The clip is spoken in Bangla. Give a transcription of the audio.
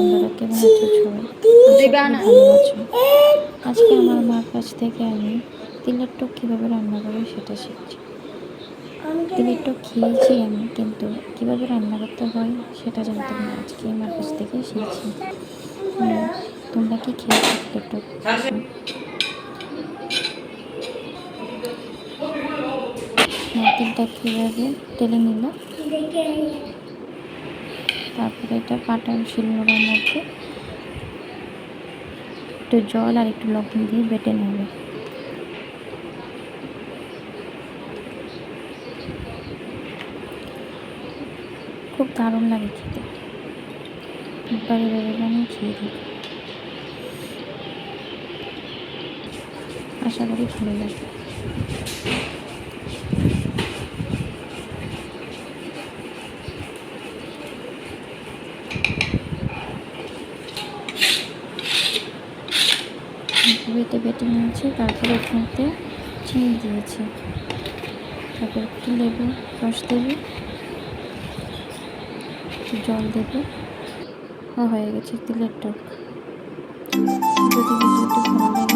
আছো সবাই ভালো আছো আজকে আমার মার কাছ থেকে আমি তিলের টক কীভাবে রান্না করে সেটা শিখছি। তিলের টক খেয়েছি আমি কিন্তু কীভাবে রান্না করতে হয় সেটা জানতাম না আজকে আমার কাছ থেকে শিখছি। হুম, তোমরা কি খেয়েছো তিলের টক? তিলটা কীভাবে টেলে নিল? তারপরে এটা কাটা শিলনোড়ার মধ্যে একটু জল আর একটু লবণ দিয়ে বেটে নেবে। খুব দারুণ লাগে খেতে। একবার এভাবে বানিয়ে খেয়ে দেখো। আশা করি ভালো লাগবে। বেটে বেটে নিয়েছি, তারপরে ওখানে চিনি দিয়েছি। তারপর একটু লেবু, রস দেবে জল দেবে। হয়ে গেছে তিলের টক। যদি ভিডিওটি ভালো লাগে